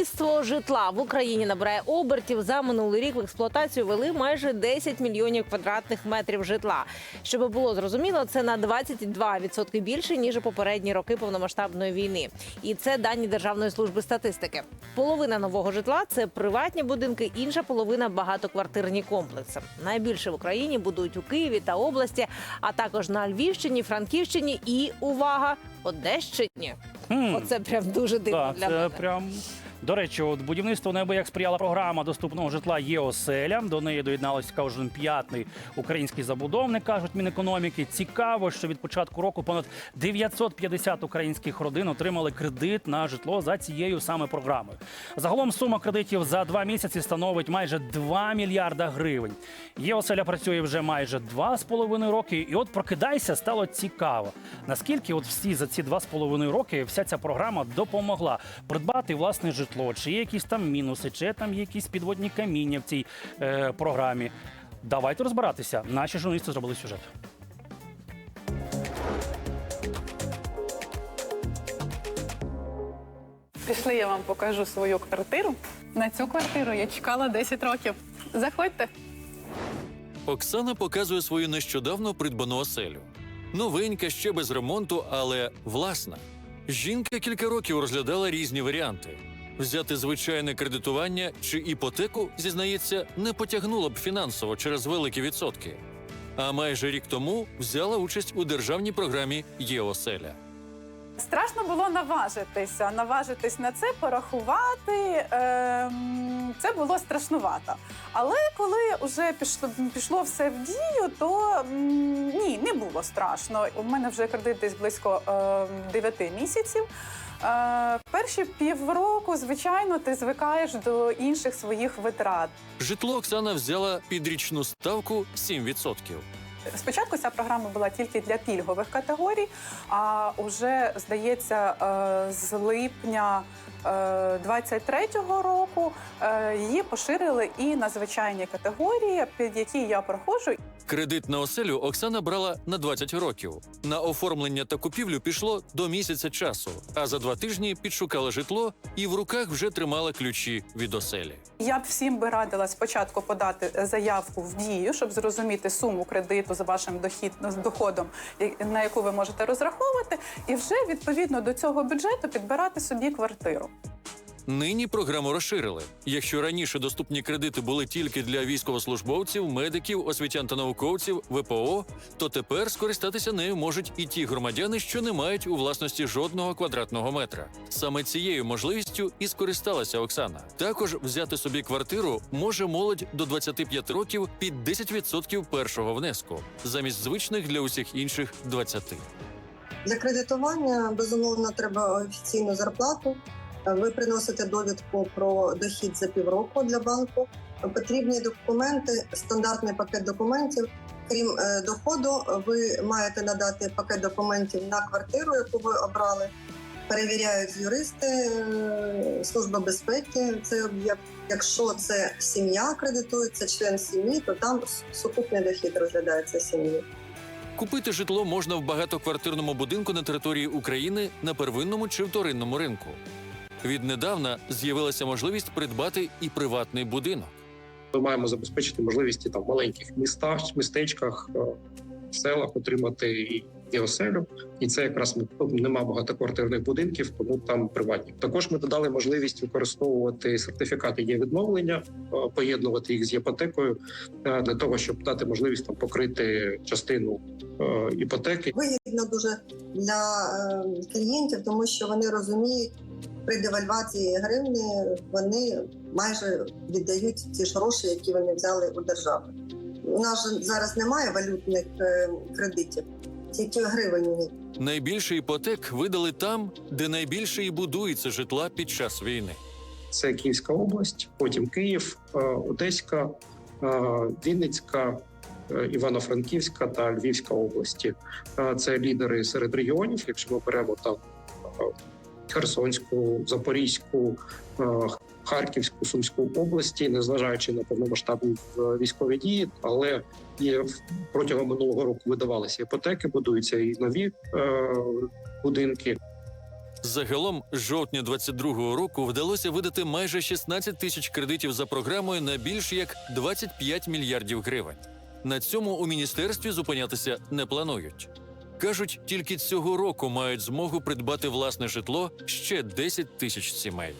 Будівництво житла в Україні набирає обертів. За минулий рік в експлуатацію вели майже 10 мільйонів квадратних метрів житла. Щоб було зрозуміло, це на 22% більше ніж у попередні роки повномасштабної війни. І це дані Державної служби статистики. Половина нового житла це приватні будинки, інша половина багатоквартирні комплекси. Найбільше в Україні будують у Києві та області, а також на Львівщині, Франківщині і увага Одещині. Оце прям дуже дивно Так, для це мене. прям. До речі, от будівництво неабияк сприяла програма доступного житла є. До неї доєдналися кожен п'ятий український забудовник, кажуть Мінекономіки. Цікаво, що від початку року понад 950 українських родин отримали кредит на житло за цією саме програмою. Загалом сума кредитів за два місяці становить майже 2 мільярда гривень. Є оселя працює вже майже два з половиною роки. І от прокидайся, стало цікаво. Наскільки от всі за ці два з половиною роки вся ця програма допомогла придбати власне житло? Чи є якісь там мінуси, чи там якісь підводні каміння в цій е, програмі? Давайте розбиратися. Наші журналісти зробили сюжет. Пішли, я вам покажу свою квартиру. На цю квартиру я чекала 10 років. Заходьте. Оксана показує свою нещодавно придбану оселю. Новенька, ще без ремонту, але власна. Жінка кілька років розглядала різні варіанти. Взяти звичайне кредитування чи іпотеку, зізнається, не потягнуло б фінансово через великі відсотки. А майже рік тому взяла участь у державній програмі «Є-оселя». Страшно було наважитися, наважитись на це, порахувати. Ем, це було страшнувато. Але коли вже пішло, пішло все в дію, то ні, не було страшно. У мене вже кредит десь близько е, 9 місяців. Е, перші півроку, звичайно, ти звикаєш до інших своїх витрат. Житло Оксана взяла під річну ставку 7%. Спочатку ця програма була тільки для пільгових категорій, а вже здається, е, з липня 23-го року е, її поширили і на звичайні категорії, під які я проходжу. Кредит на оселю Оксана брала на 20 років. На оформлення та купівлю пішло до місяця часу, а за два тижні підшукала житло і в руках вже тримала ключі від оселі. Я б всім би радила спочатку подати заявку в дію, щоб зрозуміти суму кредиту за вашим дохід доходом, на яку ви можете розраховувати, і вже відповідно до цього бюджету підбирати собі квартиру. Нині програму розширили. Якщо раніше доступні кредити були тільки для військовослужбовців, медиків, освітян та науковців, ВПО, то тепер скористатися нею можуть і ті громадяни, що не мають у власності жодного квадратного метра. Саме цією можливістю і скористалася Оксана. Також взяти собі квартиру може молодь до 25 років під 10% першого внеску, замість звичних для усіх інших 20%. Для кредитування безумовно треба офіційну зарплату. Ви приносите довідку про дохід за півроку для банку. Потрібні документи, стандартний пакет документів. Крім е, доходу, ви маєте надати пакет документів на квартиру, яку ви обрали. Перевіряють юристи е, служба безпеки. Цей об'єкт. Якщо це сім'я кредитується, член сім'ї, то там сукупний дохід розглядається сім'ї. Купити житло можна в багатоквартирному будинку на території України на первинному чи вторинному ринку. Віднедавна з'явилася можливість придбати і приватний будинок. Ми маємо забезпечити можливості там в маленьких містах, містечках, е, селах отримати і, і оселю. І це якраз ну, нема багатоквартирних будинків, тому там приватні. Також ми додали можливість використовувати сертифікати є відновлення, е, поєднувати їх з іпотекою е, для того, щоб дати можливість там покрити частину іпотеки. вигідно дуже для е, клієнтів, тому що вони розуміють, при девальвації гривни вони майже віддають ті ж гроші, які вони взяли у держави. У нас же зараз немає валютних е, кредитів, тільки гривень. Найбільше іпотек видали там, де найбільше і будується житла під час війни. Це Київська область, потім Київ, е, Одеська, е, Вінницька, Івано-Франківська та Львівська області. Це лідери серед регіонів. Якщо ми беремо там Херсонську, Запорізьку, е, Харківську, Сумську області, незважаючи на повномасштабні е, військові дії, але є протягом минулого року видавалися іпотеки, будуються і нові е, будинки. Загалом, жовтня 22-го року вдалося видати майже 16 тисяч кредитів за програмою на більш як 25 мільярдів гривень. На цьому у міністерстві зупинятися не планують. Кажуть, тільки цього року мають змогу придбати власне житло ще 10 тисяч сімей.